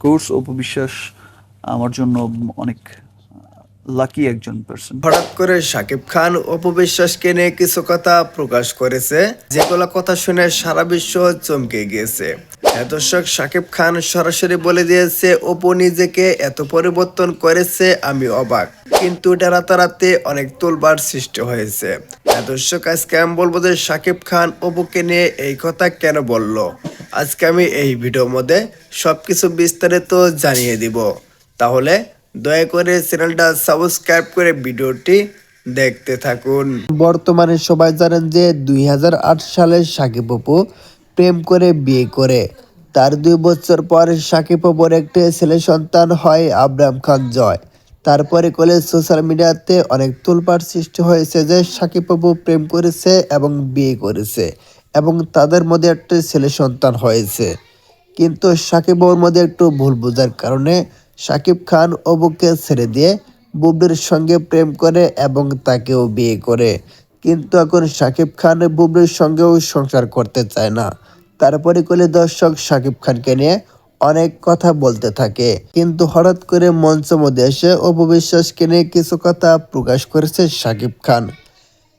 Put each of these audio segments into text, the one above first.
Of course অপবিশ্বাস আমার জন্য অনেক লাকি একজন পার্সন হঠাৎ করে শাকিব খান অপবিশ্বাসকে নিয়ে কিছু কথা প্রকাশ করেছে, যেগুলো কথা শুনে সারা বিশ্ব চমকে গিয়েছে। হ্যাঁ দর্শক, শাকিব খান সরাসরি বলে দিয়েছে, অপু নিজেকে এত পরিবর্তন করেছে, আমি অবাক। কিন্তু এটা রাতারাতি অনেক তোলবার সৃষ্টি হয়েছে। হ্যাঁ দর্শক, আজকে আমি বলব যে সাকিব খান অপুকে নিয়ে এই কথা কেন বলল? আজকে আমি এই ভিডিওর মধ্যে সবকিছু বিস্তারিত জানিয়ে দিব। তাহলে দয়া করে চ্যানেলটা সাবস্ক্রাইব করে ভিডিওটি দেখতে থাকুন। বর্তমানে সবাই জানেন যে দুই হাজার আট সালে সাকিব অপু প্রেম করে বিয়ে করে। তার দুই বছর পর সাকিব অপুর একটি ছেলে সন্তান হয় আব্রাম খান জয়। তারপরে কলে সোশ্যাল মিডিয়াতে অনেক তোলপাড় সৃষ্টি হয়েছে যে সাকিব অপু প্রেম করেছে এবং বিয়ে করেছে। এবং তাদের মধ্যে একটি ছেলে সন্তান হয়েছে। কিন্তু সাকিব ওর মধ্যে একটু ভুল বোঝার কারণে সাকিব খান অবুকে ছেড়ে দিয়ে বুবলির সঙ্গে প্রেম করে এবং তাকেও বিয়ে করে। কিন্তু এখন সাকিব খান বুবলির সঙ্গেও সংসার করতে চায় না। তারপরে কলে দর্শক সাকিব খানকে নিয়ে অনেক কথা বলতে থাকে। কিন্তু হঠাৎ করে মঞ্চ মধ্যে এসে অপবিশ্বাসকে নিয়ে কিছু কথা প্রকাশ করেছে সাকিব খান।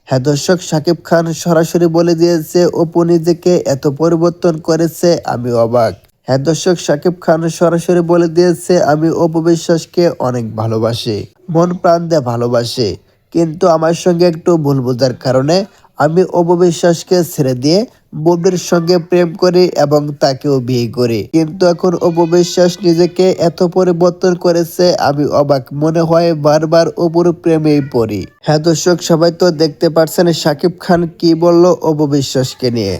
হ্যাঁ দর্শক সাকিব খান সরাসরি বলে দিয়েছে, অপু নিজেকে এত পরিবর্তন করেছে, আমি অবাক। হ্যাঁ দর্শক সাকিব খান সরাসরি বলে দিয়েছে, আমি অপু বিশ্বাসকে অনেক ভালোবাসি, মন প্রাণ দিয়ে ভালোবাসি। কিন্তু আমার সঙ্গে একটু ভুল বোঝার কারণে আমি অপু বিশ্বাসকে ছেড়ে দিয়ে বুবলির সঙ্গে প্রেম করি এবং তাকেও বিয়ে করি। কিন্তু এখন অপু বিশ্বাস নিজেকে এত পরিবর্তন করেছে, আমি অবাক মনে হয় বারবার অপুর প্রেমেই পড়ি। হ্যাঁ দর্শক, সবাই তো দেখতে পারছেন সাকিব খান কি বলল অপু বিশ্বাসকে নিয়ে।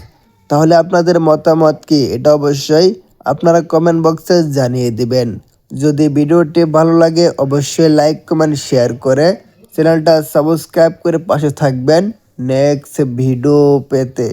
তাহলে আপনাদের মতামত কি? এটা অবশ্যই আপনারা কমেন্ট বক্সে জানিয়ে দিবেন। যদি ভিডিওটি ভালো লাগে, অবশ্যই লাইক কমেন্ট শেয়ার করে চ্যানেলটা সাবস্ক্রাইব করে পাশে থাকবেন। Next video पेते